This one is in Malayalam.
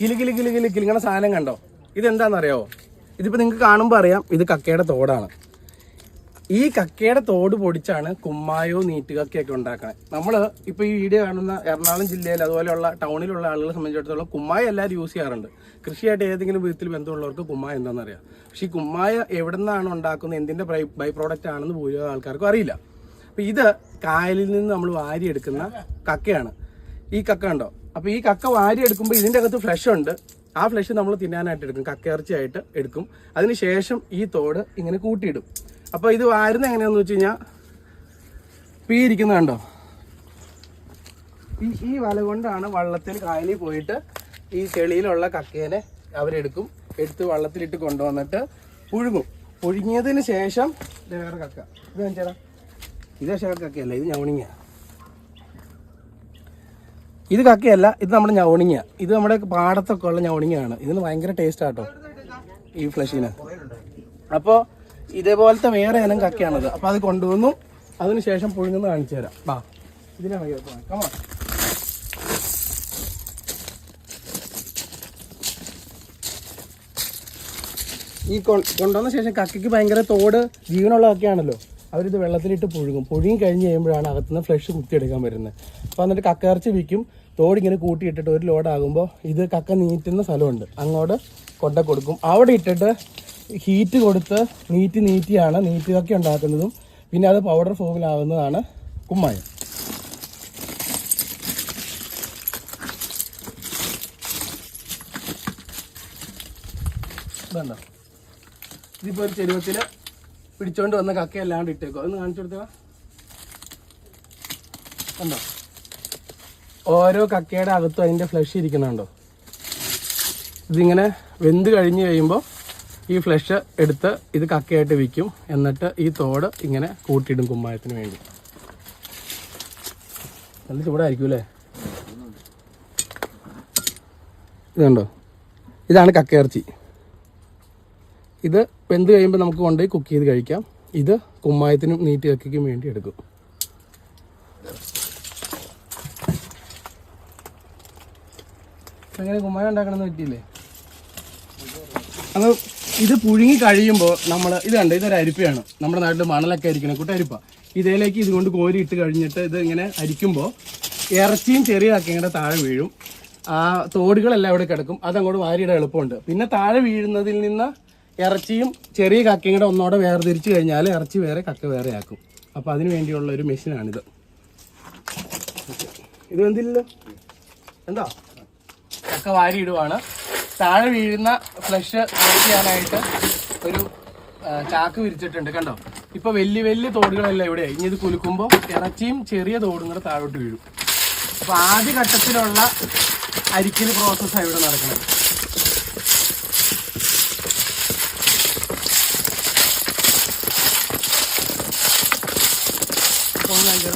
കിലി കിലി കിലി കിലി സാധനം കണ്ടോ? ഇതെന്താണെന്നറിയാവോ ഇതിപ്പോൾ നിങ്ങൾക്ക് കാണുമ്പോൾ അറിയാം ഇത് കക്കയുടെ തോടാണ്. ഈ കക്കയുടെ തോട് പൊടിച്ചാണ് കുമ്മായോ നീറ്റുകക്കയൊക്കെ ഉണ്ടാക്കുന്നത് നമ്മൾ ഇപ്പോൾ ഈ വീഡിയോ കാണുന്ന എറണാകുളം ജില്ലയിൽ അതുപോലെയുള്ള ടൗണിലുള്ള ആളുകളെ സംബന്ധിച്ചിടത്തോളം കുമ്മായ എല്ലാവരും യൂസ് ചെയ്യാറുണ്ട്. കൃഷിയായിട്ട് ഏതെങ്കിലും വിധത്തിൽ ബന്ധമുള്ളവർക്ക് കുമ്മായ എന്താണെന്ന് അറിയാം പക്ഷേ ഈ കുമ്മായ എവിടെ നിന്നാണ് ഉണ്ടാക്കുന്നത് എന്തിന്റെ ബൈ പ്രോഡക്റ്റ് ആണെന്ന് ഭൂരിഭാഗം ആൾക്കാർക്കും അറിയില്ല. അപ്പോൾ ഇത് കായലിൽ നിന്ന് നമ്മൾ വാരിയെടുക്കുന്ന കക്കയാണ്. ഈ കക്ക ഉണ്ടോ അപ്പോൾ ഈ കക്ക വാരി എടുക്കുമ്പോൾ ഇതിന്റെ അകത്ത് ഫ്ലഷ് ഉണ്ട്. ആ ഫ്ലഷ് നമ്മൾ തിന്നാനായിട്ട് എടുക്കും. കക്കയിറച്ചിയായിട്ട് എടുക്കും. അതിനുശേഷം ഈ തോട് ഇങ്ങനെ കൂട്ടിയിടും. അപ്പോൾ ഇത് വാരുന്ന എങ്ങനെയാണെന്ന് വെച്ച് കഴിഞ്ഞാൽ പീ കണ്ടോ? ഈ ഈ വല കൊണ്ടാണ് വള്ളത്തിൽ കായലിൽ പോയിട്ട് ഈ ചെളിയിലുള്ള കക്കേനെ അവരെടുക്കും. എടുത്ത് വള്ളത്തിലിട്ട് കൊണ്ടുവന്നിട്ട് പുഴുങ്ങും. പുഴുങ്ങിയതിന് ശേഷം വേറെ കക്ക. ഇത് കാണിച്ചേടാ. ഇത് പക്ഷേ കക്കയല്ല ഇത് ഞവണിങ്ങ ഇത് കക്കയല്ല ഇത് നമ്മുടെ ഞവണിങ്ങ ഇത് നമ്മുടെ പാടത്തൊക്കെ ഉള്ള ഞവണിങ്ങയാണ് ഇതിന് ഭയങ്കര ടേസ്റ്റ് ആട്ടോ ഈ ഫ്ലഷിന് അപ്പോൾ ഇതേപോലത്തെ വേറെ ഇനം കക്കയാണത്. അപ്പോൾ അത് കൊണ്ടുവന്നു. അതിനുശേഷം പുഴുങ്ങുന്ന കാണിച്ചു തരാം. ബാ ഇതിനാണ് കമാ ഈ കൊണ്ടുവന്ന ശേഷം കക്കയ്ക്ക് ഭയങ്കര തോട് ജീവനുള്ള കക്കയാണല്ലോ. അവരിത് വെള്ളത്തിലിട്ട് പുഴുങ്ങും. പുഴുങ്ങി കഴിഞ്ഞ് കഴിയുമ്പോഴാണ് അകത്തുനിന്ന് ഫ്ലഷ് കുത്തിയെടുക്കാൻ വരുന്നത്. അപ്പോൾ എന്നിട്ട് കക്ക ഇറച്ചി വിൽക്കും തോടിങ്ങനെ കൂട്ടിയിട്ടിട്ട് ഒരു ലോഡാകുമ്പോൾ ഇത് കക്ക നീറ്റുന്ന സ്ഥലമുണ്ട്. അങ്ങോട്ട് കൊണ്ട കൊടുക്കും. അവിടെ ഇട്ടിട്ട് ഹീറ്റ് കൊടുത്ത് നീറ്റ് നീറ്റിയാണ് നീറ്റ് കക്ക ഉണ്ടാക്കുന്നതും. പിന്നെ അത് പൗഡർ ഫോമിലാകുന്നതാണ് കുമ്മായം. ഇതുണ്ടോ? ഇതിപ്പോ ഒരു ചെരുവത്തിൽ പിടിച്ചോണ്ട് വന്ന കക്ക അല്ലാണ്ട് ഇട്ടേക്കോ. ഒന്ന് കാണിച്ചു കൊടുത്തോ കണ്ടോ? ഓരോ കക്കയുടെ അകത്തും അതിന്റെ ഫ്ലഷ് ഇരിക്കുന്നുണ്ടോ? ഇതിങ്ങനെ വെന്ത് കഴിഞ്ഞ് കഴിയുമ്പോൾ ഈ ഫ്ലഷ് എടുത്ത് ഇത് കക്കയായിട്ട് വിൽക്കും. എന്നിട്ട് ഈ തോട് ഇങ്ങനെ കൂട്ടിയിടും കുമ്മായത്തിന് വേണ്ടി. നല്ല ചൂടായിരിക്കും അല്ലേ? ഇതുണ്ടോ ഇതാണ് കക്കയിറച്ചി. ഇത് വെന്ത് കഴിയുമ്പോൾ നമുക്ക് കൊണ്ടുപോയി കുക്ക് ചെയ്ത് കഴിക്കാം. ഇത് കുമ്മായത്തിനും നീറ്റ് കക്കയ്ക്കും വേണ്ടി എടുക്കും. എങ്ങനെ കുമ്മായം ഉണ്ടാക്കണമെന്ന് പറ്റിയില്ലേ? അത് ഇത് പുഴുങ്ങി കഴിയുമ്പോൾ നമ്മൾ ഇത് കണ്ട്? ഇതൊരു അരിപ്പയാണ്. നമ്മുടെ നാട്ടിൽ മണലൊക്കെ അരിക്കണം കുട്ടരിപ്പ ഇതിലേക്ക് ഇതുകൊണ്ട് കോരി ഇട്ട് കഴിഞ്ഞിട്ട് ഇത് ഇങ്ങനെ അരിക്കുമ്പോൾ ഇറച്ചിയും ചെറിയ കക്കയുടെ താഴെ വീഴും. ആ തോടുകളെല്ലാം ഇവിടെ കിടക്കും. അതങ്ങോട്ട് വാരിയുടെ എളുപ്പമുണ്ട്. പിന്നെ താഴെ വീഴുന്നതിൽ നിന്ന് ഇറച്ചിയും ചെറിയ കക്കയും കൂടെ ഒന്നോടെ വേർതിരിച്ചു കഴിഞ്ഞാൽ ഇറച്ചി വേറെ കക്ക വേറെ ആക്കും. അപ്പോൾ അതിന് വേണ്ടിയുള്ള ഒരു മെഷീനാണിത്. ഇത് എന്തില്ലല്ലോ എന്താ? കക്ക വാരി ഇടുവാണ്. താഴെ വീഴുന്ന ഫ്ലഷ് ചെയ്യാനായിട്ട് ഒരു ചാക്ക് വിരിച്ചിട്ടുണ്ട്. കണ്ടോ? ഇപ്പോൾ വലിയ വലിയ തോടുകളെല്ലാം ഇവിടെ ഇനി ഇത് കുലുക്കുമ്പോൾ ഇറച്ചിയും ചെറിയ തോടും കൂടെ താഴോട്ട് വീഴും. അപ്പോൾ ആദ്യ ഘട്ടത്തിലുള്ള അരിക്കൽ പ്രോസസ്സാണ് ഇവിടെ നടക്കുന്നത്. ഒന്ന് കാണിച്ചോ.